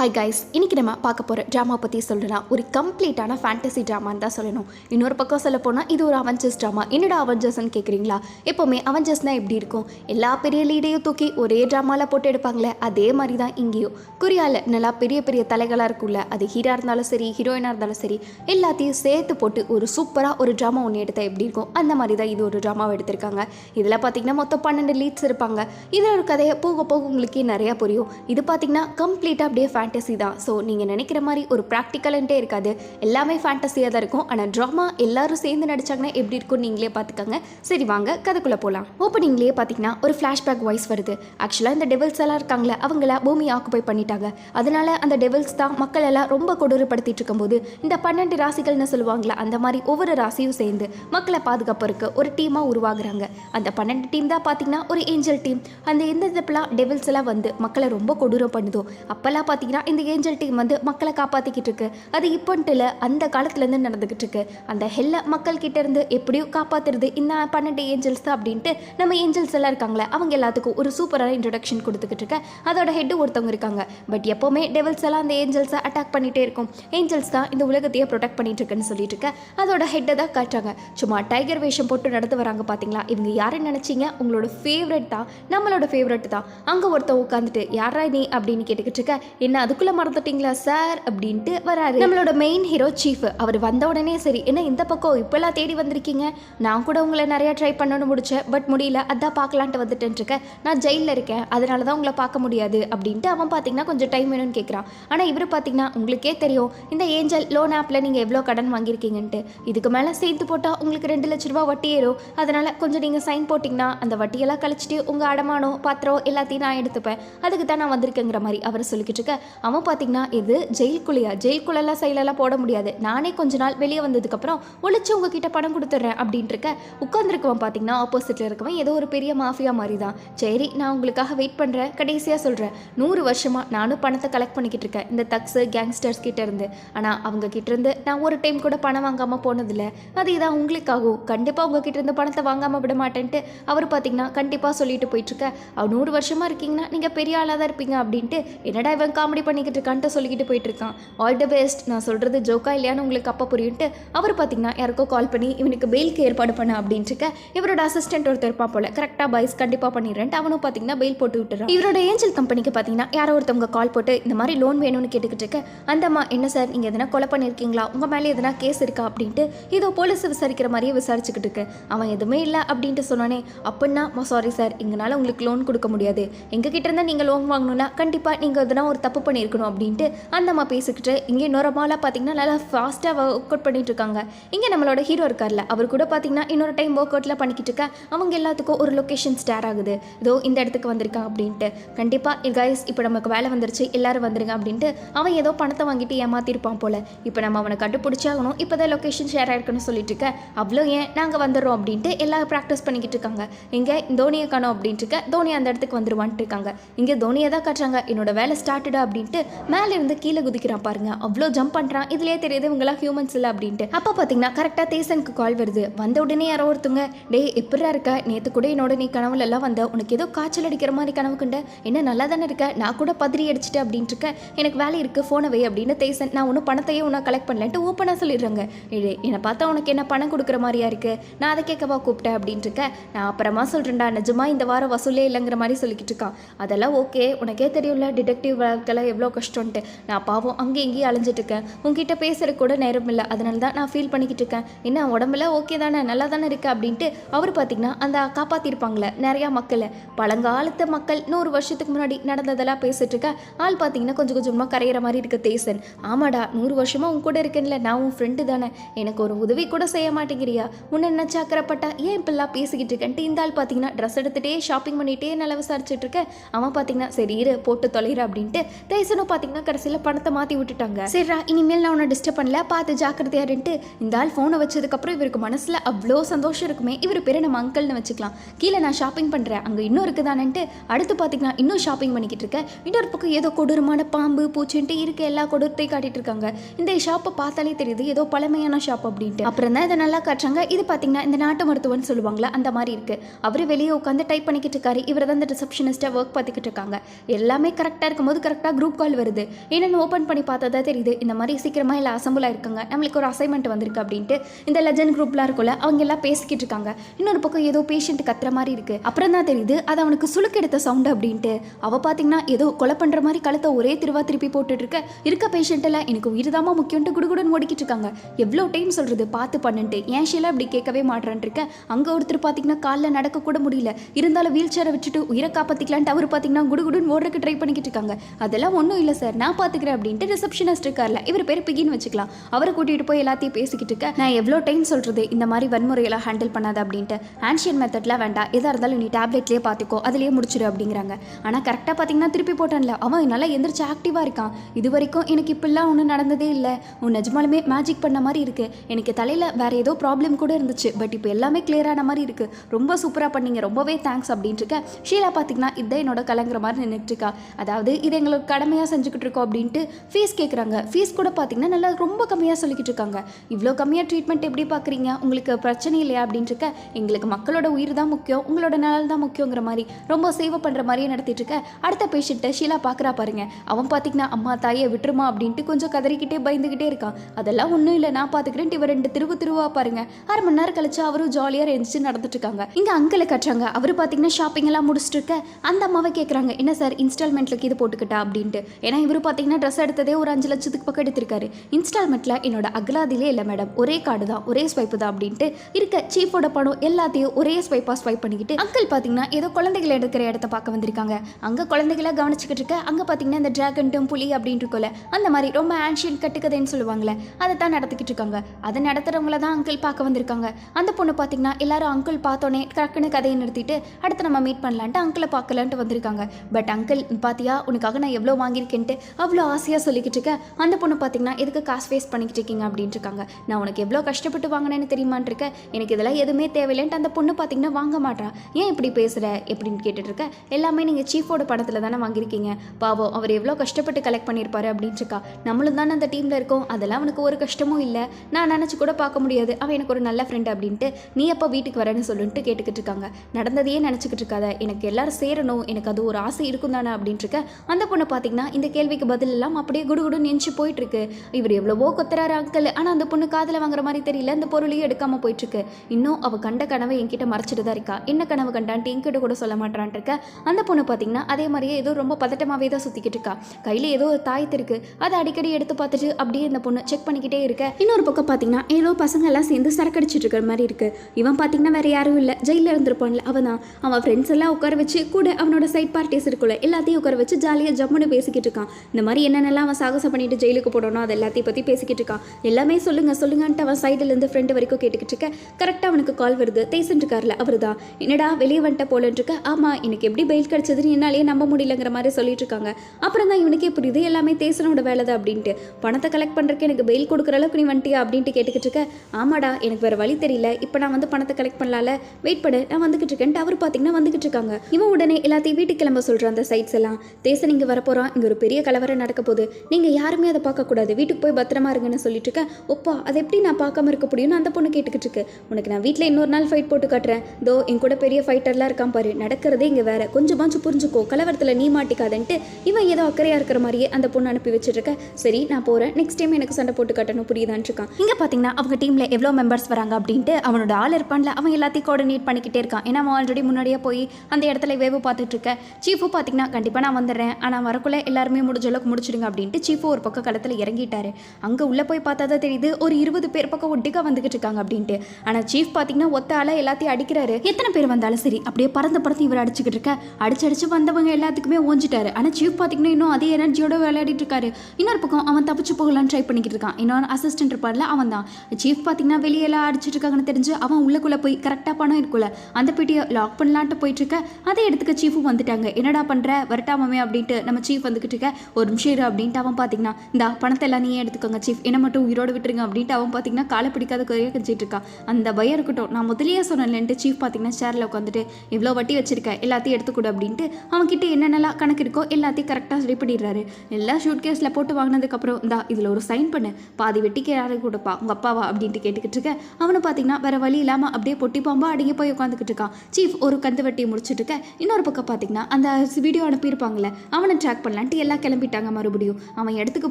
Hi guys இன்னைக்கு நம்ம பார்க்க போகிற ட்ராமா பற்றி சொல்லலாம் ஒரு கம்ப்ளீட்டான ஃபேண்டசி ட்ராமான்னு தான் சொல்லணும். இன்னொரு பக்கம் சொல்ல போனால் இது ஒரு அவெஞ்சர்ஸ் ட்ராமா என்னடா அவெஞ்சர்ஸ்னு கேட்குறீங்களா எப்போவுமே அவெஞ்சர்ஸ்னால் எப்படி இருக்கும்? எல்லா பெரிய லீடையும் தூக்கி ஒரே ட்ராமாவில் போட்டு எடுப்பாங்களே அதே மாதிரி தான் இங்கேயும். குறியால் நல்லா பெரிய பெரிய தலைகளாக இருக்கும்ல அது ஹீரா இருந்தாலும் சரி ஹீரோயினாக இருந்தாலும் சரி எல்லாத்தையும் சேர்த்து போட்டு ஒரு சூப்பராக ஒரு ட்ராமா ஒன்று எடுத்தால் எப்படி இருக்கும்? அந்த மாதிரி தான் இது ஒரு ட்ராமாவை எடுத்திருக்காங்க. இதில் பார்த்தீங்கன்னா மொத்தம் பன்னெண்டு லீட்ஸ் இருப்பாங்க. இதில் ஒரு கதையை போக போக உங்களுக்கே நிறையா புரியும். இது பார்த்தீங்கன்னா கம்ப்ளீட்டாக அப்படியே ஃபேண்டசி தான். ஸோ நீங்கள் நினைக்கிற மாதிரி ஒரு ப்ராக்டிக்கலன்ட்டே இருக்காது. எல்லாமே ஃபேண்டசியாக தான் இருக்கும். ஆனால் ட்ராமா எல்லாரும் சேர்ந்து நடிச்சாங்கன்னா எப்படி இருக்கும் நீங்களே பார்த்துக்கோங்க. சரி வாங்க கதைக்குள்ளே போகலாம் ஓப்பனிங்லேயே பார்த்தீங்கன்னா ஒரு ஃப்ளாஷ்பேக் வாய்ஸ் வருது. ஆக்சுவலாக இந்த டெவில்ஸ் எல்லாம் இருக்காங்களே அவங்கள பூமி ஆக்குபை பண்ணிட்டாங்க. அதனால அந்த டெவில்ஸ் தான் மக்கள் எல்லாம் ரொம்ப கொடூரப்படுத்திட்டு இருக்கும்போது இந்த பன்னெண்டு ராசிகள்னு சொல்லுவாங்களே அந்த மாதிரி ஒவ்வொரு ராசியும் சேர்ந்து மக்களை பாதுகாப்பதற்கு ஒரு டீமாக உருவாகுறாங்க. அந்த பன்னெண்டு டீம் தான் பார்த்தீங்கன்னா ஒரு ஏஞ்சல் டீம் அந்த எந்த இதெல்லாம் டெவில்ஸ் எல்லாம் வந்து மக்களை ரொம்ப கொடூரம் பண்ணுதோ அப்போல்லாம் பார்த்தீங்கன்னா இந்த ஏஞ்சல் டீம் வந்து மக்களை காப்பாற்றிக்கிட்டு இருக்கு அது இப்போன்ட்டு இல்லை அந்த காலத்துலேருந்து நடந்துக்கிட்டு இருக்கு அந்த ஹெல்லை மக்கள் கிட்ட இருந்து எப்படியோ காப்பாத்துறது இந்த பன்னெண்டு ஏஞ்சல்ஸ் தான் அப்படின்ட்டு நம்ம ஏஞ்சல்ஸ் எல்லாம் இருக்காங்களே அவங்க எல்லாத்துக்கும் ஒரு சூப்பரான இன்ட்ரடக்ஷன் கொடுத்துக்கிட்டு இருக்க அதோட ஹெட் ஒருத்தவங்க இருக்காங்க. பட் எப்போவுமே டெவல்ஸ் எல்லாம் அந்த ஏஞ்சல்ஸை அட்டாக் பண்ணிகிட்டே இருக்கும். ஏஞ்சல்ஸ் தான் இந்த உலகத்தையே ப்ரொடெக்ட் பண்ணிட்டு இருக்குன்னு சொல்லிட்டு இருக்க அதோட ஹெட்டை தான் காட்டுறாங்க. சும்மா டைகர் வேஷம் போட்டு நடந்து வராங்க பார்த்தீங்களா இவங்க யாருன்னு நினச்சிங்க? உங்களோட ஃபேவரட் தான் நம்மளோட ஃபேவரட் தான். அங்கே ஒருத்தன் உட்காந்துட்டு யாரா நீ? அப்படின்னு கேட்டுக்கிட்டு இருக்க என்ன அதுக்குள்ளே மறந்துட்டீங்களா சார்? அப்படின்ட்டு வராரு. நம்மளோட மெயின் ஹீரோ சீஃப் அவர் வந்த உடனே சரி என்ன இந்த பக்கம்? இப்போல்லாம் தேடி வந்திருக்கீங்க? நான் கூட உங்களை நிறையா ட்ரை பண்ணணும்னு முடிச்சேன் பட் முடியல. அதான் பார்க்கலான்ட்டு வந்துட்டேன் இருக்கேன். நான் ஜெயிலில் இருக்கேன். அதனால தான் உங்களை பார்க்க முடியாது. அப்படின்ட்டு அவன் பார்த்தீங்கன்னா கொஞ்சம் டைம் வேணும்னு கேட்குறான் ஆனால் இவர் பார்த்தீங்கன்னா உங்களுக்கே தெரியும். இந்த ஏஞ்சல் லோன் ஆப்பில் நீங்கள் எவ்வளோ கடன் வாங்கியிருக்கீங்கன்ட்டு. இதுக்கு மேலே சேர்த்து போட்டால் உங்களுக்கு ரெண்டு லட்ச ரூபா வட்டி ஏறும். அதனால் கொஞ்சம் நீங்கள் சைன் போட்டிங்கன்னா அந்த வட்டியெல்லாம் கழிச்சிட்டு உங்கள் அடமானம் பாத்திரம் எல்லாத்தையும் நான் எடுத்துப்பேன். அதுக்கு தான் நான் வந்திருக்கேங்கிற மாதிரி அவர் சொல்லிக்கிட்டு இருக்க. அவன் பார்த்தீங்கன்னா இது ஜெயில்குழியா ஜெயிலுக்குள்ளெல்லாம் சைலெல்லாம் போட முடியாது. நானே கொஞ்ச நாள் வெளியே வந்ததுக்கப்புறம் ஒழிச்சு உங்ககிட்ட பணம் கொடுத்துட்றேன் அப்படின்ட்டு இருக்க உட்காந்துருக்கவன் பார்த்தீங்கன்னா ஆப்போசிட்டில் இருக்கவன் ஏதோ ஒரு பெரிய மாஃபியா மாதிரி தான் சரி நான் உங்களுக்காக வெயிட் பண்ணுறேன் கடைசியாக சொல்கிறேன் நூறு வருஷமாக நானும் பணத்தை கலெக்ட் பண்ணிக்கிட்டு இருக்கேன் இந்த தக்ஸு கேங்ஸ்டர்ஸ் கிட்ட இருந்து. ஆனால் அவங்க கிட்டேருந்து நான் ஒரு டைம் கூட பணம் வாங்காமல் போனதில்லை. அது இதான் உங்களுக்காகும் கண்டிப்பாக உங்ககிட்ட இருந்து பணத்தை வாங்காமல் விட மாட்டேன்ட்டு அவர் பார்த்தீங்கன்னா கண்டிப்பாக சொல்லிட்டு போயிட்டுருக்க அவர் நூறு வருஷமாக இருக்கீங்கன்னா நீங்கள் பெரிய ஆளாக தான் இருப்பீங்க அப்படின்ட்டு என்னடா இவன் காமெடி பண்ணிக்கிட்டு இருக்கான்ட்டு சொல்லிக்கிட்டு போயிட்டு இருக்கான் ஆல் த பெஸ்ட் நான் சொல்கிறது ஜோக்கா இல்லையான்னு உங்களுக்கு அப்போ புரியுன்ட்டு அவர் பார்த்திங்கன்னா யாருக்கோ கால் பண்ணி இவனுக்கு பெயிலுக்கு ஏற்பாடு பண்ண அப்படின்ட்டு இருக்க இவரோட அசிஸ்டன்ட் ஒருத்தர் இருப்பான் போல கரெக்டாக பாய்ஸ் கண்டிப்பாக பண்ணிடுறேன் அவனும் பார்த்தீங்கன்னா பெயில் போட்டு விட்டுறான். இவரோட ஏஞ்சல் கம்பெனிக்கு பார்த்தீங்கன்னா யாரோ ஒருத்தவங்க கால் போட்டு இந்த மாதிரி லோன் வேணும்னு கேட்டுக்கிட்டு இருக்க அந்தம்மா என்ன சார் நீங்கள் எதனா கொலை பண்ணியிருக்கீங்களா உங்கள் மேலே எதனா கேஸ் இருக்கா? அப்படின்ட்டு ஏதோ போலீஸ் விசாரிக்கிற மாதிரியே விசாரிச்சுக்கிட்டு இருக்கு அவன் எதுவுமே இல்லை அப்படின்ட்டு சொன்னானே அப்படின்னா சாரி சார் எங்களால் உங்களுக்கு லோன் கொடுக்க முடியாது. எங்ககிட்ட இருந்தால் நீங்கள் லோன் வாங்கணும்னா கண்டிப்பாக நீங்கள் எதனா ஒரு தப்பு பண்ணி பண்ணியிருக்கணும் அப்படின்ட்டு அந்த அம்மா பேசிக்கிட்டு இங்கே இன்னொரு அம்மாலாம் பார்த்தீங்கன்னா நல்லா ஃபாஸ்ட்டாக ஒர்க் அவுட் பண்ணிட்டு இருக்காங்க. இங்கே நம்மளோட ஹீரோ இருக்கார்ல அவர் கூட பார்த்தீங்கன்னா இன்னொரு டைம் ஒர்க் அவுட்லாம் பண்ணிக்கிட்டு இருக்க அவங்க எல்லாத்துக்கும் ஒரு லொக்கேஷன் ஸ்டேர் ஆகுது. இதோ இந்த இடத்துக்கு வந்திருக்கான் அப்படின்ட்டு. கண்டிப்பாக கைஸ் இப்போ நமக்கு வேலை வந்துருச்சு எல்லாரும் வந்துருங்க அப்படின்ட்டு அவன் ஏதோ பணத்தை வாங்கிட்டு ஏமாத்திருப்பான் போல. இப்போ நம்ம அவனை கண்டுபிடிச்சாகணும் இப்போ தான் லொக்கேஷன் ஷேர் ஆயிருக்குன்னு சொல்லிட்டு இருக்க. அவ்வளோ ஏன் நாங்கள் வந்துடுறோம் அப்படின்ட்டு எல்லாம் ப்ராக்டிஸ் பண்ணிக்கிட்டு இருக்காங்க. இங்கே தோனியை காணோம் அப்படின்ட்டு இருக்க தோனி அந்த இடத்துக்கு வந்துருவான்ட்டு இருக்காங்க. இங்கே தோனியை தான் காட்டுறாங்க. என்னோட வேலை ஸ்டார்டடா அப்படின்ட்டு மேலே இருந்து கீழே குதிக்கிறான் பாருங்க. அவ்வளோ ஜம்ப் பண்ணுறான் இதுலேயே தெரியுது இவங்களாம் ஹியூமன்ஸ் இல்லை அப்படின்ட்டு. அப்போ பார்த்தீங்கன்னா கரெக்டாக தேசனுக்கு கால் வருது. வந்த உடனே யாரோ ஒருத்தவங்க டே எப்படிரா இருக்க? நேற்று கூட என்னோட நீ கனவுல எல்லாம் வந்த. உனக்கு ஏதோ காய்ச்சல் அடிக்கிற மாதிரி கனவு கண்ட. என்ன நல்லா தானே இருக்க? நான் கூட பதறி அடிச்சிட்டு அப்படின்ட்டு இருக்க. எனக்கு வேலை இருக்கு ஃபோனை வை அப்படின்னு தேசன் நான் ஒன்றும் பணத்தையே உன்னை கலெக்ட் பண்ணலன்ட்டு ஓப்பனாக சொல்லிடுறாங்க. டேய் என்னை பார்த்தா உனக்கு என்ன பணம் கொடுக்குற மாதிரியா இருக்கு? நான் அதை கேட்கவா கூப்பிட்டேன் அப்படின்ட்டு இருக்க. நான் அப்புறமா சொல்கிறேன்டா நிஜமா இந்த வாரம் வசூலே இல்லைங்கிற மாதிரி சொல்லிக்கிட்டு இருக்கான். அதெல்லாம் ஓகே உனக்கே தெரியும்ல டிடெக்டிவ் வழக்கெல்லாம் எவ்வளோ கஷ்டம்ன்ட்டு. நான் பாவம் அங்கே இங்கேயும் அலைஞ்சிட்டு இருக்கேன் உங்ககிட்ட பேசுறது கூட நேரம் இல்லை அதனால தான் நான் ஃபீல் பண்ணிக்கிட்டு இருக்கேன். என்ன உடம்புல ஓகே தானே? நல்லா தானே இருக்கு அப்படின்ட்டு அவர் பார்த்தீங்கன்னா அந்த காப்பாற்றிருப்பாங்களே நிறையா மக்களை. பழங்காலத்து மக்கள் நூறு வருஷத்துக்கு முன்னாடி நடந்ததெல்லாம் பேசிட்டு இருக்க ஆள் பார்த்தீங்கன்னா கொஞ்சம் கொஞ்சமாக கரையிற மாதிரி இருக்குது தேசன். ஆமாடா நூறு வருஷமா உன் கூட இருக்கேன்ல நான் உன் ஃப்ரெண்டு தானே. எனக்கு ஒரு உதவி கூட செய்ய மாட்டேங்கிறியா? உன்னை என்ன சக்கரப்பட்டா ஏன் இப்பெல்லாம் பேசிக்கிட்டு இருக்கேன்ட்டு இந்த ஆள் பார்த்தீங்கன்னா ட்ரெஸ் எடுத்துகிட்டே ஷாப்பிங் பண்ணிகிட்டே நல்லா விசாரிச்சுட்டு இருக்கேன் அவன் பார்த்தீங்கன்னா சரி இரு போட்டு தொலைகிற அப்படின்ட்டு ரீசனும் பார்த்தீங்கன்னா கடைசியில் பணத்தை மாற்றி விட்டுட்டாங்க. சரிடா இனிமேல் நான் உன்னை டிஸ்டர்ப் பண்ணல பார்த்து ஜாக்கிரதையாருன்ட்டு இந்த ஆள் ஃபோனை வச்சதுக்கப்புறம் இவருக்கு மனசில் அவ்வளோ சந்தோஷம் இருக்குமே. இவர் பேரை நம்ம அங்கிள்னு வச்சுக்கலாம். கீழே நான் ஷாப்பிங் பண்ணுறேன் அங்கே இன்னும் இருக்குதானன்ட்டு அடுத்து பார்த்தீங்கன்னா இன்னும் ஷாப்பிங் பண்ணிக்கிட்டு இருக்கேன். இன்னொரு பக்கம் ஏதோ கொடூரமான பாம்பு பூச்சின்ட்டு இருக்க எல்லா கொடூரத்தையும் காட்டிட்டு இருக்காங்க. இந்த ஷாப்பை பார்த்தாலே தெரியுது ஏதோ பழமையான ஷாப் அப்படின்ட்டு. அப்புறம் தான் இதை நல்லா காட்டுறாங்க. இது பார்த்தீங்கன்னா இந்த நாட்டு மருத்துவம்னு சொல்லுவாங்களா அந்த மாதிரி இருக்கு. அவர் வெளியே உட்காந்து டைப் பண்ணிக்கிட்டு இருக்காரு. இவர் தான் இந்த ரிசப்ஷனிஸ்ட்டாக ஒர்க் பார்த்துக்கிட்டு இருக்காங்க. எல்லாமே கரெக்டாக இருக்கும்போது கரெக்டாக குரூப் குரூப் கால் வருது. என்னென்னு ஓப்பன் பண்ணி பார்த்தா தான் தெரியுது. இந்த மாதிரி சீக்கிரமாக எல்லாம் அசம்பிளாக இருக்காங்க நம்மளுக்கு ஒரு அசைன்மெண்ட் வந்திருக்கு அப்படின்ட்டு. இந்த லெஜண்ட் குரூப்லாம் இருக்கும்ல அவங்க எல்லாம் பேசிக்கிட்டு இருக்காங்க. இன்னொரு பக்கம் ஏதோ பேஷண்ட் கத்துற மாதிரி இருக்கு. அப்புறம் தான் தெரியுது அது அவனுக்கு சுளுக்கெடுத்த சவுண்ட் அப்படின்ட்டு. அவ பார்த்தீங்கன்னா ஏதோ கொலை பண்ற மாதிரி கழுத்தை ஒரே திருவா திருப்பி போட்டுட்டு இருக்க. இருக்க பேஷண்ட் எல்லாம் எனக்கு உயிர் தாமா முக்கியம்ட்டு குடுகுடன் ஓடிக்கிட்டு இருக்காங்க. எவ்வளோ டைம் சொல்றது? பார்த்து பண்ணுன்ட்டு. ஏன் ஷீலா அப்படி கேட்கவே மாட்டேன் இருக்க? அங்க ஒருத்தர் பார்த்தீங்கன்னா காலில் நடக்க கூட முடியல. இருந்தாலும் வீல் சேரை வச்சுட்டு உயிரை காப்பாற்றிக்கலான்ட்டு அவர் பார்த்தீங்கன்னா குடுகுடுன்னு ஓடுறதுக்கு ட்ரை பண்ணிக்கிட்டு இருக்காங்க. அதெல்லாம் ஒன்றும் இல்லை சார். நான் பார்த்துக்கிறேன் அப்படின்ட்டு ரிசப்ஷனிஸ்ட் இருக்கார்ல இவர் பேர் பிகின்னு வச்சுக்கலாம். அவரை கூட்டிகிட்டு போய் எல்லாத்தையும் பேசிக்கிட்டு இருக்க நான் எவ்வளோ டைம் சொல்கிறது இந்த மாதிரி வன்முறையெல்லாம் ஹேண்டில் பண்ணாத அப்படின்ட்டு. ஆன்ஷியன் மெத்தட்லாம் வேண்டாம். எதாக இருந்தாலும் நீ டேப்லெட்லேயே பார்த்துக்கோ அதுலேயே முடிச்சிடு அப்படிங்கிறாங்க. ஆனால் கரெக்டாக பார்த்தீங்கன்னா திருப்பி போட்டான்ல. அவன் நல்லா எந்திரிச்சு ஆக்டிவாக இருக்கான். இது வரைக்கும் எனக்கு இப்படிலாம் ஒன்றும் நடந்ததே இல்லை. உன் நிஜமாலுமே மேஜிக் பண்ண மாதிரி இருக்குது எனக்கு தலையில் வேறு ஏதோ ப்ராப்ளம் கூட இருந்துச்சு. பட் இப்போ எல்லாமே கிளியரான மாதிரி இருக்குது ரொம்ப சூப்பராக பண்ணீங்க. ரொம்பவே தேங்க்ஸ் அப்படின்ட்டு இருக்கேன் ஷீலா பார்த்தீங்கன்னா இதான் என்னோட கலங்குற மாதிரி நின்றுட்டு இருக்கா. அதாவது இது எங்களுக்கு கடமையாக செஞ்சுக்கிட்டு இருக்கோம் அப்படின்ட்டு ஃபீஸ் கேட்குறாங்க ஃபீஸ் கூட பார்த்தீங்கன்னா நல்லா ரொம்ப கம்மியாக சொல்லிக்கிட்டு இருக்காங்க. இவ்வளோ கம்மியாக ட்ரீட்மெண்ட் எப்படி பார்க்குறீங்க உங்களுக்கு பிரச்சனை இல்லையா அப்படின்ட்டு இருக்க எங்களுக்கு மக்களோட உயிர் தான் முக்கியம். உங்களோட நலன் தான் முக்கியங்கிற மாதிரி ரொம்ப சேவை பண்ணுற மாதிரியே நடத்திட்டு இருக்க அடுத்த பேஷண்ட்டை ஷீலா பார்க்குறா பாருங்க. அவன் பார்த்தீங்கன்னா அம்மா தாயை விட்டுருமா? அப்படின்ட்டு கொஞ்சம் கதறிக்கிட்டே பயந்துக்கிட்டே இருக்கான். அதெல்லாம் ஒன்றும் இல்லை. நான் பார்த்துக்கிறேன் இவர் ரெண்டு திருவு திருவா பாருங்க. அரை மணி நேரம் கழிச்சு அவரும் ஜாலியாக எழுந்துச்சு நடந்துட்டு இருக்காங்க இங்கே அங்கிளை கட்டுறாங்க. அவர் பார்த்தீங்கன்னா ஷாப்பிங் எல்லாம் முடிச்சுட்டு இருக்க அந்த அம்மாவை கேட்குறாங்க என்ன சார்? இன்ஸ்டால்மெண்ட்டில் இது போட்டுக்கிட்டா? அப்படின்ட்டு. ஏன்னா இவர் பார்த்தீங்கன்னா ட்ரெஸ் எடுத்ததே ஒரு அஞ்சு லட்சத்துக்கு பக்கம் எடுத்திருக்காரு. இன்ஸ்டால்மெண்ட்டில் என்னோட அகலாதிலே இல்லை மேடம் ஒரே கார்டு தான் ஒரே ஸ்வைப்பு தான் அப்படின்ட்டு இருக்க சீஃபோட படம் எல்லாத்தையும் ஒரே ஸ்வைப்பாக ஸ்வைப் பண்ணிக்கிட்டு அங்கிள் பார்த்தீங்கன்னா ஏதோ குழந்தைகளை எடுக்கிற இடத்த பார்க்க வந்திருக்காங்க. அங்கே குழந்தைகளை கவனிச்சுக்கிட்டு இருக்க அங்கே பார்த்தீங்கன்னா இந்த ட்ராகன் புலி அப்படின்னு இருக்கோல அந்த மாதிரி ரொம்ப ஆன்ஷியன் கட்டுக்கதைன்னு சொல்லுவாங்களே அதை தான் நடத்திக்கிட்டு இருக்காங்க. அதை நடத்துகிறவங்கள தான் அங்கிள் பார்க்க வந்திருக்காங்க. அந்த பொண்ணு பார்த்தீங்கன்னா எல்லாரும் அங்கிள் பார்த்தோன்னே டக்குன்னு கதையை நிறுத்திட்டு அடுத்து நம்ம மீட் பண்ணலான்ட்டு அங்கிளை பார்க்கலான்ட்டு வந்திருக்காங்க. பட் அங்கிள் பாத்தியா உனக்காக நான் எவ்வளோ வாங்கியிருக்கேன்ட்டு அவ்வளோ ஆசையாக சொல்லிக்கிட்டு இருக்க. அந்த பொண்ணு பார்த்தீங்கன்னா எதுக்கு காசு வேஸ்ட் பண்ணிக்கிட்டு இருக்கீங்க? அப்படின்ட்டு இருக்காங்க. நான் உனக்கு எவ்வளோ கஷ்டப்பட்டு வாங்கினேன்னு தெரியுமான்னு இருக்க எனக்கு இதெல்லாம் எதுவுமே தேவையில்லைன்ட்டு அந்த பொண்ணு பார்த்தீங்கன்னா வாங்க மாட்டா ஏன் இப்படி பேசுகிற எப்படின்னு கேட்டுட்டு இருக்க எல்லாமே நீங்கள் சீஃபோட படத்தில் தானே வாங்கியிருக்கீங்க. பாவம் அவர் எவ்வளோ கஷ்டப்பட்டு கலெக்ட் பண்ணியிருப்பாரு அப்படின்ட்டு இருக்கா. நம்மளும் தானே அந்த டீமில் இருக்கோம். அதெல்லாம் அவனுக்கு ஒரு கஷ்டமும் இல்லை. நான் நினச்சி கூட பார்க்க முடியாது. அவன் எனக்கு ஒரு நல்ல ஃப்ரெண்டு அப்படின்ட்டு நீ எப்போ வீட்டுக்கு வரேன்னு சொல்லிட்டு கேட்டுக்கிட்டு இருக்காங்க. நடந்ததையே நினச்சிக்கிட்டு இருக்காத. எனக்கு எல்லாரும் சேரணும். எனக்கு அது ஒரு ஆசை இருக்கும் தானே அப்படின்ட்டு இருக்க. அந்த பொண்ணு பார்த்தீங்கன்னா இந்த கேள்விக்கு பதில் எல்லாம் அப்படியே குடுகுடு நெஞ்சு போயிட்டு இருக்கு இவர் எவ்வளவோ கொத்துறாரு அங்கிள் ஆனால் அந்த பொண்ணு காதில் வாங்குற மாதிரி தெரியல. இந்த பொருளையும் எடுக்காமல் போயிட்டு இருக்கு இன்னும் அவ கண்ட கனவை என்கிட்ட மறைச்சிட்டு தான் இருக்கா. என்ன கனவு கண்டான்ட்டு என்கிட்ட கூட சொல்ல மாட்டான்ட்டு இருக்க. அந்த பொண்ணு பார்த்தீங்கன்னா அதே மாதிரியே ஏதோ ரொம்ப பதட்டமாகவே தான் சுற்றிக்கிட்டு இருக்கா. கையில் ஏதோ ஒரு தாயத்து இருக்கு அதை அடிக்கடி எடுத்து பார்த்துட்டு அப்படியே இந்த பொண்ணு செக் பண்ணிக்கிட்டே இருக்க. இன்னொரு பக்கம் பார்த்தீங்கன்னா ஏதோ பசங்க எல்லாம் சேர்ந்து சரக்கடிச்சிட்டு இருக்கிற மாதிரி இருக்கு. இவன் பார்த்தீங்கன்னா வேற யாரும் இல்லை. ஜெயிலில் இருந்திருப்பான்ல அவன். தான் அவன் ஃப்ரெண்ட்ஸ் எல்லாம் உட்கார வச்சு கூட அவனோட சைட் பார்ட்டிஸ் இருக்குல்ல எல்லாத்தையும் உட்கார வச்சு ஜாலியாக ஜம்முன்னு பேசிக்கிட்டு இருக்கான் இந்த மாதிரி என்னென்னலாம் அவன் சாகசம் பண்ணிட்டு ஜெயிலுக்கு போடணும் அது எல்லாத்தையும் பற்றி பேசிக்கிட்டு இருக்கான் எல்லாமே சொல்லுங்க சொல்லுங்கன்ட்டு அவன் சைடுலேருந்து ஃப்ரெண்டு வரைக்கும் கேட்டுக்கிட்டு இருக்க கரெக்டாக அவனுக்கு கால் வருது. தேசன் இருக்கார்ல அவர் தான் என்னடா வெளியே வந்துட்ட போலன்னு இருக்க ஆமாம் எனக்கு எப்படி பெயில் கிடச்சதுன்னு என்னாலே நம்ப முடியலங்கிற மாதிரி சொல்லிட்டு இருக்காங்க அப்புறம் தான் இவனுக்கே புரியுது எல்லாமே தேசனோட வேலை தான் அப்படின்ட்டு. பணத்தை கலெக்ட் பண்ணுறக்கு எனக்கு பெயில் கொடுக்குற அளவுக்கு நீ வந்துட்டியா அப்படின்ட்டு கேட்டுக்கிட்டு இருக்க ஆமாடா எனக்கு வேறு வழி தெரியல. இப்போ நான் வந்து பணத்தை கலெக்ட் பண்ணலாம்ல. வெயிட் பண்ணு நான் வந்துக்கிட்டு இருக்கேன்ட்டு அவர் பார்த்தீங்கன்னா வந்துக்கிட்டு இருக்காங்க இவன் உடனே எல்லாத்தையும் வீட்டுக்கு கிளம்ப சொல்கிறான் அந்த சைட்ஸ் எல்லாம். தேசன் இங்கே வரப்போகிறான் இங்கே ஒரு பெரிய கலவரம் நடக்க போகுது. நீங்கள் யாருமே அதை பார்க்கக்கூடாது வீட்டுக்கு போய் பத்திரமா இருங்கன்னு சொல்லிட்டு இருக்கேன். ஒப்பா அதை எப்படி நான் பார்க்காம இருக்க முடியும்னு அந்த பொண்ணு கேட்டுக்கிட்டு இருக்கு. உனக்கு நான் வீட்டில் இன்னொரு நாள் ஃபைட் போட்டு காட்டுறேன். தோ என் கூட பெரிய ஃபைட்டர்லாம் இருக்கான் பாரு. நடக்கிறதே இங்கே வேற. கொஞ்சமாச்சும் புரிஞ்சுக்கோ. கலவரத்தில் நீ மாட்டிக்காதன்ட்டு இவன் ஏதோ அக்கறையாக இருக்கிற மாதிரியே அந்த பொண்ணு அனுப்பி வச்சுட்டு சரி நான் போகிறேன் நெக்ஸ்ட் டைம் எனக்கு சண்டை போட்டு காட்டணும். புரியுதான்னு இருக்கான். இங்கே பார்த்தீங்கன்னா அவங்க டீமில் எவ்வளோ மெம்பர்ஸ் வராங்க அப்படின்ட்டு அவனோட ஆள் இருப்பான்ல. அவன் எல்லாத்தையும் கோஆர்டினேட் பண்ணிக்கிட்டே இருக்கான். ஏன்னா அவன் ஆல்ரெடி முன்னாடியே போய் அந்த இடத்துல வேவு பார்த்துட்டு இருக்க. சீஃபும் பார்த்தீங்கன்னா கண்டிப்பாக நான் வந்துடுறேன். ஆனால் வரக்குள்ள எல்லாருமே முடிஞ்ச அளவுக்கு முடிச்சிடுங்க அப்படின்ட்டு சீஃபோ ஒரு பக்கம் களத்தில் இறங்கிட்டாரு. அங்கே உள்ளே போய் பார்த்தா தான் தெரியுது ஒரு இருபது பேர் பக்கம் ஒட்டிக்கா வந்துகிட்டு இருக்காங்க அப்படின்ட்டு. ஆனால் சீஃப் பார்த்தீங்கன்னா ஒத்த ஆளை எல்லாத்தையும் அடிக்கிறாரு. எத்தனை பேர் வந்தாலும் சரி அப்படியே பறந்து பறந்து இவர் அடிச்சுக்கிட்டு இருக்க. அடிச்சு அடிச்சு வந்தவங்க எல்லாத்துக்குமே ஓஞ்சிட்டாரு. ஆனால் சீஃப் பார்த்தீங்கன்னா இன்னும் அதே எனர்ஜியோட விளையாடிட்டு இருக்காரு. இன்னொரு பக்கம் அவன் தப்பிச்சு போகலான்னு ட்ரை பண்ணிக்கிட்டு இருக்கான். இன்னொரு அசிஸ்டன்ட் இருப்பார்ல அவன் தான் சீஃப் பார்த்தீங்கன்னா வெளியெல்லாம் அடிச்சிட்டு இருக்காங்கன்னு தெரிஞ்சு அவன் உள்ளுக்குள்ளே போய் கரெக்டாக பணம் இருக்குல்ல அந்த பெட்டியை லாக் பண்ணலான்ட்டு போயிட்டு இருக்க. அதை எடுத்துக்க சீஃபும் வந்துட்டாங்க. என்னடா பண்ணுற வரட்டாமே அப்படின்ட்டு நம்ம சீஃப் வந்துக்கிட்டு இருக்க. ஒரு நிமிஷம் இரு அப்படின்ட்டு அவன் பார்த்தீங்கன்னா இந்த பணத்தை எல்லாம் நீயே எடுத்துக்கோங்க சீஃப் என்ன மட்டும் உயிரோடு விட்டுருங்க அப்படின்ட்டு அவன் பார்த்தீங்கன்னா காலை பிடிக்காத குறையாக கஞ்சிட்டு இருக்கான். அந்த பயம் இருக்கட்டும். நான் முதலியே சொன்னேன்ட்டு சீஃப் பார்த்தீங்கன்னா சேரில் உட்காந்துட்டு இவ்வளோ வட்டி வச்சிருக்க எல்லாத்தையும் எடுத்துக்கொடு அப்படின்ட்டு அவன்கிட்ட என்னென்னலாம் கணக்கு இருக்கோ எல்லாத்தையும் கரெக்டாக ரெடி பண்ணிடுறாரு. எல்லா ஷூட் கேஸில் போட்டு வாங்கினதுக்கப்புறம் இந்தா இதில் ஒரு சைன் பண்ணு. பாதி வெட்டிக்கு யாரு கொடுப்பா? உங்கள் அப்பாவா? அப்படின்ட்டு கேட்டுக்கிட்டு இருக்க. அவனை பார்த்தீங்கன்னா வேற வழி இல்லாமல் அப்படியே பொட்டி பாம்பா அடங்கி போய் உட்காந்துக்கிட்டு இருக்கான். சீஃப் ஒரு கந்து வெட்டியை முடிச்சிட்டு இருக்க. இன்னொரு பக்கம் பார்த்தீங்கன்னா அந்த வீடியோ அனுப்பியிருப்பாங்களே அவனை ட்ராக் பண்ணலாம் பார்க்கலான்ட்டு எல்லாம் கிளம்பிட்டாங்க மறுபடியும். அவன் இடத்துக்கு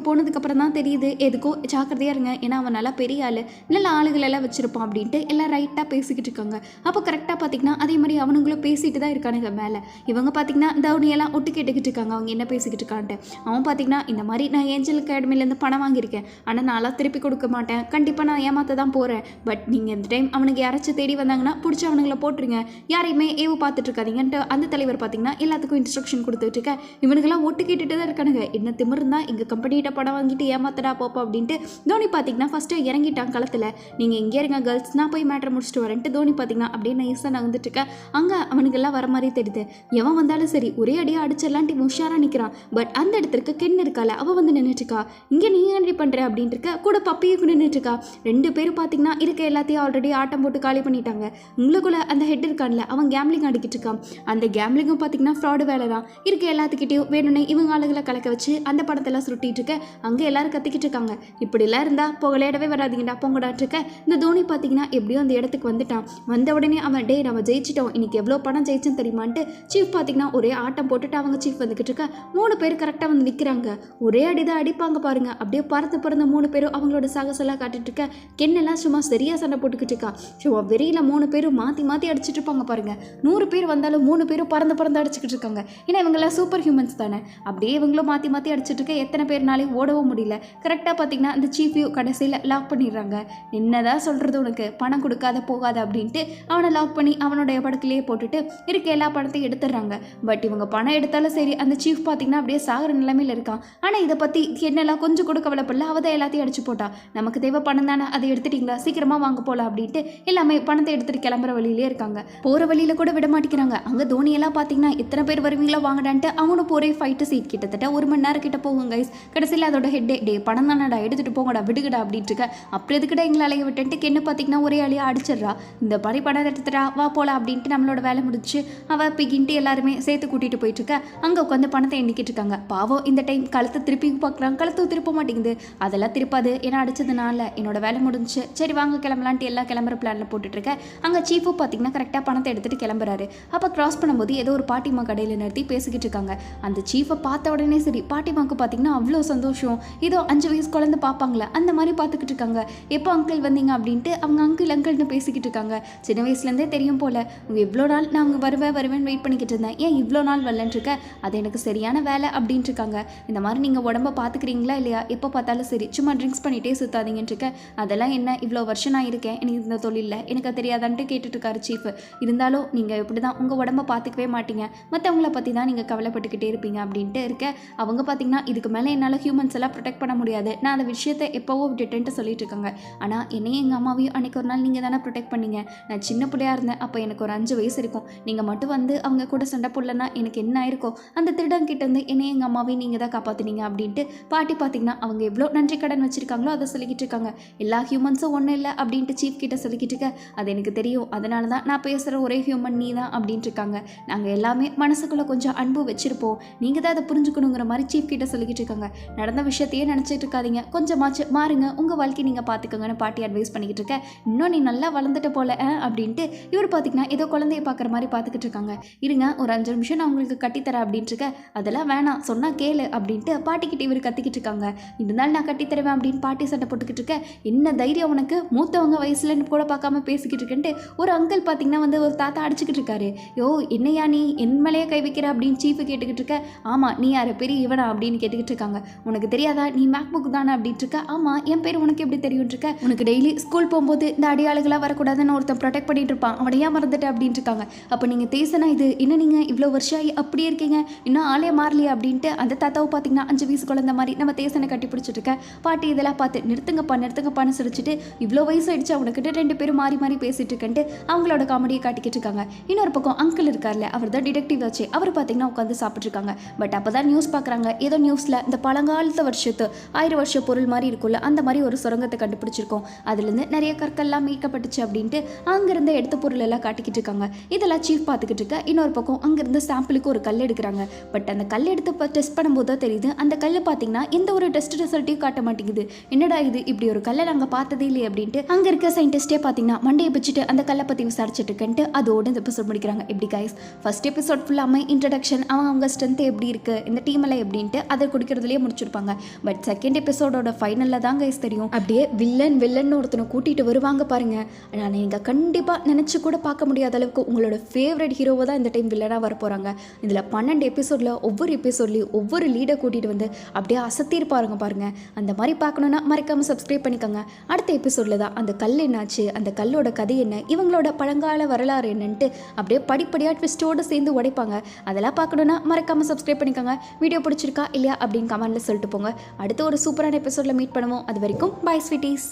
போனதுக்கப்புறம் தான் தெரியுது எதுக்கோ ஜாக்கிரதையாக இருங்க ஏன்னா அவன் நல்லா பெரிய ஆள் நல்ல ஆளுகள் எல்லாம் வச்சுருப்பான் அப்படின்ட்டு எல்லாம் ரைட்டாக பேசிக்கிட்டு இருக்காங்க. அப்போ கரெக்டாக பார்த்தீங்கன்னா அதே மாதிரி அவனுங்களும் பேசிட்டு தான் இருக்கானுங்க மேலே. இவங்க பார்த்தீங்கன்னா தவுனியெல்லாம் ஒட்டு கேட்டுக்கிட்டு இருக்காங்க அவங்க என்ன பேசிக்கிட்டு இருக்கான்ட்டு. அவன் பார்த்தீங்கன்னா இந்த மாதிரி நான் ஏஞ்சல் அகாடமிலேருந்து பணம் வாங்கியிருக்கேன். ஆனால் நான்லாம் திருப்பி கொடுக்க மாட்டேன். கண்டிப்பாக நான் ஏமாற்ற தான் போகிறேன் பட் நீங்கள் இந்த டைம் அவனுக்கு யாராச்சும் தேடி வந்தாங்கன்னா பிடிச்ச அவனுங்கள போட்டுருங்க. யாரையுமே ஏவு பார்த்துட்டு இருக்காதீங்கன்ட்டு அந்த தலைவர் பார்த்தீங்கன்னா எல்லாத்துக்கும் இன்ஸ்ட்ரக்ஷன் கொடுத்துட்டு இருக்கேன் இவனுக்கெல்லாம் ஒட்டு கேட்டுட்டு தான் இருக்கானுங்க. என்ன திமிருந்தா எங்கள் கம்பெனிகிட்ட படம் வாங்கிட்டு ஏமாத்தடா போப்போ அப்படின்ட்டு தோனி பார்த்தீங்கன்னா ஃபஸ்ட்டு இறங்கிட்டான் களத்தில். நீங்கள் இங்கே இருங்க கேர்ள்ஸ் நான் போய் மேட்ரை முடிச்சுட்டு வரேன்ட்டு தோனி பார்த்தீங்கன்னா அப்படியே நைஸாக நான் இருக்க. அங்கே அவனுக்கெல்லாம் வர மாதிரி தெரியுது. எவன் வந்தாலும் சரி ஒரே அடியாக அடிச்சிடலான்ட்டு உஷாராக நிற்கிறான் பட் அந்த இடத்துக்கு கென் இருக்கால அவள் வந்து நின்றுட்டு இருக்கா. இங்கே நீ என்ன பண்ணுற அப்படின்ட்டு இருக்க கூட பப்பியும் நின்றுட்டு இருக்கா. ரெண்டு பேரும் பார்த்தீங்கன்னா இருக்க எல்லாத்தையும் ஆல்ரெடி ஆட்டம் போட்டு காலி பண்ணிட்டாங்க. உங்களுக்குள்ள அந்த ஹெட் இருக்கான்ல அவன் கேம்லிங் அடிக்கிட்டு இருக்கான். அந்த கேம்லிங்கும் பார்த்தீங்கன்னா ஃப்ராடு வேலை தான் இருக்க எல்லாத்துக்கிட்டையும் வேணும்னே இவங்க ஆளுகளை கலக்க வச்சு அந்த படத்தெல்லாம் சுருட்டிட்டு இருக்க அங்கே எல்லாரும் கத்திக்கிட்டு இருக்காங்க இப்படிலாம் இருந்தால் இப்போ விளையாடவே வராதீங்கடா பொங்கடாட்டு இருக்க இந்த தோனி பார்த்தீங்கன்னா எப்படியோ அந்த இடத்துக்கு வந்துட்டான். வந்த உடனே அவன் டே நம்ம ஜெயிச்சிட்டோம். இன்னைக்கு எவ்வளோ படம் ஜெயிச்சேன்னு தெரியுமான்ட்டு சீஃப் பார்த்தீங்கன்னா ஒரே ஆட்டம் போட்டுட்டு அவங்க சீஃப் வந்துக்கிட்டு இருக்க மூணு பேர் கரெக்டாக வந்து நிற்கிறாங்க ஒரே அடிதான் அடிப்பாங்க பாருங்க. அப்படியே பறந்து பறந்த மூணு பேரும் அவங்களோட சாகசெல்லாம் காட்டிட்டு இருக்க கென்னெல்லாம் சும்மா சரியா சண்டை போட்டுக்கிட்டு இருக்கா சும்மா வெறியில மூணு பேரும் மாற்றி மாற்றி அடிச்சிட்டு இருப்பாங்க பாருங்க. நூறு பேர் வந்தாலும் மூணு பேரும் பறந்து பறந்து அடிச்சுக்கிட்டு இருக்காங்க ஏன்னா இவங்கெல்லாம் சூப்பர் ஹியூமன்ஸ் தானே அப்படியே இவங்களும் மாற்றி மாற்றி அடிச்சிட்டு இருக்க எத்தனை பேர்னாலையும் ஓடவும் முடியல. கரெக்டாக பார்த்தீங்கன்னா அந்த சீஃபையும் கடைசியில் லாக் பண்ணிடுறாங்க. என்னதான் சொல்கிறது உனக்கு? பணம் கொடுக்காத போகாத அப்படின்ட்டு அவனை லாக் பண்ணி அவனுடைய படத்துலேயே போட்டுட்டு இருக்க எல்லா பணத்தையும் எடுத்துடுறாங்க. பட் இவங்க பணம் எடுத்தாலும் சரி அந்த சீஃப் பார்த்தீங்கன்னா அப்படியே சாகிற நிலைமையில் இருக்கான். ஆனால் இதை பற்றி என்னெல்லாம் கொஞ்சம் கூட கவலைப்படல. அவ தான் எல்லாத்தையும் அடிச்சு போட்டா. நமக்கு தேவை பணம் தானே? அதை எடுத்துட்டீங்களா? சீக்கிரமாக வாங்க போகலாம் அப்படின்ட்டு எல்லாமே பணத்தை எடுத்துட்டு கிளம்புற வழியிலே இருக்காங்க. போகிற வழியில் கூட விட மாட்டேங்கிறாங்க. அங்கே தோனியெல்லாம் பார்த்தீங்கன்னா எத்தனை பேர் வருவீங்களா? வாங்கடான்ட்டு அவனும் போரே ஃபைட்டு செய்ய கிட்டத்தட்ட ஒரு மணி நேரம் கிட்ட போகும் கைஸ் கடைசியில் அதோட ஹெட்டே டே படம் தானடா எடுத்துட்டு போங்கடா விடுகடா அப்படின்ட்டு இருக்க அப்படி எதுக்கிட்ட எங்களை அலைய விட்டுன்ட்டு என்ன பார்த்தீங்கன்னா ஒரே அழியா அடிச்சிடுறா. இந்த மாதிரி பணம் எடுத்துட்டா வா போல அப்படின்ட்டு நம்மளோட வேலை முடிச்சு அவ பிகின்ட்டு எல்லாருமே சேர்த்து கூட்டிட்டு போயிட்டு இருக்க அங்கே உட்காந்து பணத்தை எண்ணிக்கிட்டு இருக்காங்க. பாவம் இந்த டைம் கழுத்தை திருப்பி பார்க்குறாங்க கழுத்து திருப்ப மாட்டேங்குது. அதெல்லாம் திருப்பாது. ஏன்னா அடிச்சதுனால என்னோட வேலை முடிஞ்சுச்சு சரி வாங்க கிளம்பலான்ட்டு எல்லாம் கிளம்புற பிளானில் போட்டுட்டு இருக்கேன் அங்கே சீஃபும் பார்த்தீங்கன்னா கரெக்டாக பணத்தை எடுத்துட்டு கிளம்புறாரு. அப்போ கிராஸ் பண்ணும்போது ஏதோ ஒரு பாட்டிமா கடையில் நிறுத்தி பேசிக்கிட்டு இருக்காங்க. அந்த சீஃபை பார்த்த உடனே சரி பாட்டிமாக்கு பார்த்தீங்கன்னா அவ்வளோ சந்தோஷம். ஏதோ அஞ்சு வயசு குழந்த பார்ப்பாங்களே அந்த மாதிரி பார்த்துக்கிட்டு இருக்காங்க. எப்போ அங்கிள் வந்தீங்க அப்படின்ட்டு அவங்க அங்கிள் அங்கிள்னு பேசிக்கிட்டு இருக்காங்க. சின்ன வயசுலேருந்தே தெரியும் போல் உங்க இவ்வளோ நாள் நான் அவங்க வருவேன் வருவேன் வெயிட் பண்ணிக்கிட்டு இருந்தேன். ஏன் இவ்வளோ நாள் வரலன்னு அது எனக்கு சரியான வேலை அப்படின்ட்டு இருக்காங்க. இந்த மாதிரி நீங்கள் உடம்ப பார்த்துக்கிறீங்களா இல்லையா? எப்போ பார்த்தாலும் சரி சும்மா ட்ரிங்க்ஸ் பண்ணிகிட்டே சுத்தாதீங்கன்ட்டு இருக்க. அதெல்லாம் என்ன இவ்வளோ வருஷம் நான் இருக்கேன் எனக்கு இந்த தொழிலில் எனக்கு தெரியாதான்ட்டு கேட்டுட்டு இருக்காரு சீஃப் இருந்தாலும் நீங்கள் இப்படி தான் உங்கள் உடம்ப பார்த்துக்கவே மாட்டீங்க. மற்றவங்கள பற்றி தான் நீங்கள் கவலைப்பட்டுக்கிட்டே இருப்பீங்க அப்படின்ட்டு இருக்க அவங்க பார்த்தீங்கன்னா இதுக்கு மேலே என்னால் ஹியூமன்ஸ் எல்லாம் ப்ரொடெக்ட் பண்ண முடியாது. நான் அந்த விஷயத்தை எப்போவோ விட்டுட்டேன்ட்டு சொல்லிட்டு இருக்காங்க. ஆனால் என்னையும் எங்கள் அம்மாவையும் அன்றைக்கி ஒரு நாள் நீங்கள் தானே ப்ரொடெக்ட் பண்ணீங்க. நான் சின்ன பிள்ளையா இருந்தேன். அப்போ எனக்கு ஒரு அஞ்சு வயசு இருக்கும். நீங்கள் மட்டும் வந்து அவங்க கூட சண்டை போடலன்னா எனக்கு என்ன ஆயிருக்கோ அந்த திருடன் கிட்ட இருந்து என்னையும் எங்கள் அம்மாவையும் நீங்கள் தான் காப்பாற்றினீங்க அப்படின்ட்டு பாட்டி பார்த்தீங்கன்னா அவங்க எவ்வளோ நன்றி கடன் வச்சுருக்காங்களோ அதை சொல்லிக்கிட்டு இருக்காங்க. எல்லா ஹியூமன்ஸும் ஒன்றும் இல்லை அப்படின்ட்டு சீஃப் கிட்ட சொல்லிக்கிட்டு இருக்க அது எனக்கு தெரியும். அதனால தான் நான் பேசுகிற ஒரே ஹியூமன் நீ தான் அப்படின்ட்டு இருக்காங்க. நாங்கள் எல்லாமே மனசுக்குள்ளே கொஞ்சம் அன்பு வச்சுருப்போம். நீங்கள் தான் அதை புரிஞ்சுக்கணுங்கிற மாதிரி சீஃப் கிட்ட சொல்லிக்கிட்டு இருக்காங்க. நடந்த விஷயத்தையே நினச்சிட்டு இருக்காதீங்க. கொஞ்சமாச்சு மாறுங்க. உங்கள் வாழ்க்கை நீங்கள் பார்த்துக்கோங்கன்னு பாட்டி அட்வைஸ் பண்ணிக்கிட்டு இருக்கேன் இன்னும் நீ நல்லா வளர்ந்துட்ட போல ஆ, அப்படின்ட்டு இவர் பார்த்தீங்கன்னா ஏதோ குழந்தைய பார்க்குற மாதிரி பார்த்துக்கிட்டு இருக்காங்க. இருங்க ஒரு அஞ்சு நிமிஷம் நான் உங்களுக்கு கட்டித்தரேன் அப்படின்ட்டு இருக்க. அதெல்லாம் வேணாம். சொன்னால் கேளு அப்படின்ட்டு பாட்டிக்கிட்ட இவர் கத்திக்கிட்டு இருக்காங்க. இருந்தாலும் நான் கட்டித்தருவேன் அப்படின்னு பாட்டி சண்டை போட்டுக்கிட்டு இருக்கேன் என்ன தைரியம் உனக்கு? மூத்தவங்க வயசுலன்னு கூட பார்க்காம பேசிக்கிட்டு இருக்கேன்ட்டு ஒரு அங்கிள் பார்த்தீங்கன்னா வந்து ஒரு தாத்தா அடிச்சுக்கிட்டு இருக்காரு. யோ என்னையா நீ? என் மேலேயே கை வைக்கிற அப்படின்னு சீஃபு கேட்டுக்கிட்டு இருக்க. ஆமாம் நீ யார? பெரிய இவனா அப்படின்னு கேட்டுக்கிட்டு இருக்காங்க. உனக்கு தெரியாதா? நீ மேக் புக் தானே அப்படின்ட்டு இருக்க. ஆமாம் என் பேர் உனக்கு எப்படி தெரியும் இருக்க? உனக்கு டெய்லி ஸ்கூல் போகும்போது இந்த அடையாளங்களாக வரக்கூடாதுன்னு ஒருத்தன் ப்ரொடெக்ட் பண்ணிட்டு இருப்பான். அவனை ஏன் மறந்துட்டு அப்படின்ட்டு இருக்காங்க. அப்போ நீங்கள் தேசனா இது? என்ன நீங்கள் இவ்வளோ வருஷம் ஆகி அப்படியே இருக்கீங்க? இன்னும் ஆளே மாறலையே அப்படின்ட்டு அந்த தாத்தாவை பார்த்தீங்கன்னா அஞ்சு வயசு குழந்த மாதிரி நம்ம தேசனை கட்டி பிடிச்சிட்டு இருக்க. பாட்டி இதெல்லாம் பார்த்து நிறுத்துங்கப்பா நிறுத்துங்கப்பான்னு சிரிச்சிட்டு இவ்வளோ வயசு ஆயிடுச்சு அவனுக்கிட்ட ரெண்டு பேரும் மாறி மாறி பேசிட்டு இருக்கன்ட்டு அவங்களோட காமெடியை காட்டிக்கிட்டு இருக்காங்க. இன்னொரு பக்கம் அங்கிள் இருக்கார்ல அவர் தான் டிடெக்டிவ் ஆச்சு. அவர் பார்த்தீங்கன்னா உட்காந்து சாப்பிட்ருக்காங்க பட் அப்போ தான் நியூஸ் பார்க்குறாங்க. ஏதோ நியூஸில் இந்த பழங்காலத்து வருஷத்து ஆயிரம் வருஷ பொருள் மாதிரி இருக்கும்ல அந்த மாதிரி ஒரு சுரங்கத்தை கண்டுபிடிச்சிருக்கோம். அதுலேருந்து நிறைய கற்கள்லாம் மீட்கப்பட்டுச்சு அப்படின்ட்டு அங்கேருந்து எடுத்த பொருள் எல்லாம் காட்டிக்கிட்டு இருக்காங்க. இதெல்லாம் சீஃப் பார்த்துக்கிட்டு இருக்க. இன்னொரு பக்கம் அங்கேருந்து சாம்பிளுக்கு ஒரு கல் எடுக்கிறாங்க. பட் அந்த கல் எடுத்து டெஸ்ட் பண்ணும்போது தான் தெரியுது. அந்த கல் பார்த்தீங்கன்னா எந்த ஒரு டெஸ்ட் ரிசல்ட்டையும் காட்ட மாட்டேங்குது. என்னடா இது? இப்படி ஒரு கல்லை நாங்கள் பார்த்ததே இல்லையே அப்படின்ட்டு அங்கே இருக்க சயின்டிஸ்டே பார்த்தீங்கன்னா மண்டையை பிடிச்சிட்டு அந்த கல்லை பற்றி விசாரிச்சுட்டு இருக்கேன்ட்டு அதோட இந்த எபிசோட் முடிக்கிறாங்க. எப்படி கைஸ் ஃபர்ஸ்ட் எபிசோட் ஃபுல்லாமே இன்ட்ரடக்ஷன் அவன் அவங்க ஸ்ட்ரென்த் எப்படி இருக்குது இந்த டீம் எல்லாம் எப்படின்ட்டு அதை குடிக்கிறதுலேயே முடிச்சிருப்பாங்க. பட் செகண்ட் எபிசோடோட ஃபைனலில் தான் கைஸ் தெரியும். அப்படியே வில்லன் வில்லன் ஒருத்தனை கூட்டிகிட்டு வருவாங்க பாருங்க. நான் நீங்கள் கண்டிப்பாக நினச்சி கூட பார்க்க முடியாத அளவுக்கு உங்களோட ஃபேவரட் ஹீரோவை தான் இந்த டைம் வில்லனாக வர போகிறாங்க இதில் பன்னெண்டு எபிசோடில் ஒவ்வொரு எபிசோட்லேயும் ஒவ்வொரு லீடை கூட்டிகிட்டு வந்து அப்படியே அசத்திருப்பாருங்க பாருங்க அந்த மாதிரி பார்க்கணுன்னா மறக்காமல் சப்ஸ்கிரைப் பண்ணிக்கோங்க. அடுத்த எபிசோடில் தான் அந்த கல் என்னாச்சு அந்த கல்லோட கதை என்ன இவங்களோட பழங்கால வரலாறு என்னன்ட்டு அப்படியே படிப்படியாக ட்விஸ்டோடு சேர்ந்து உடைப்பாங்க. அதெல்லாம் பார்க்கணுன்னா மறக்காமல் சப்ஸ்கிரைப் பண்ணிக்கோங்க. வீடியோ பிடிச்சிருக்கா இல்லையா அப்படின்னு கமெண்ட்டில் சொல்லிட்டு போங்க. அடுத்து ஒரு சூப்பரான எபிசோடில் மீட் பண்ணுவோம். அது வரைக்கும் பாய் ஸ்வீட்டீஸ்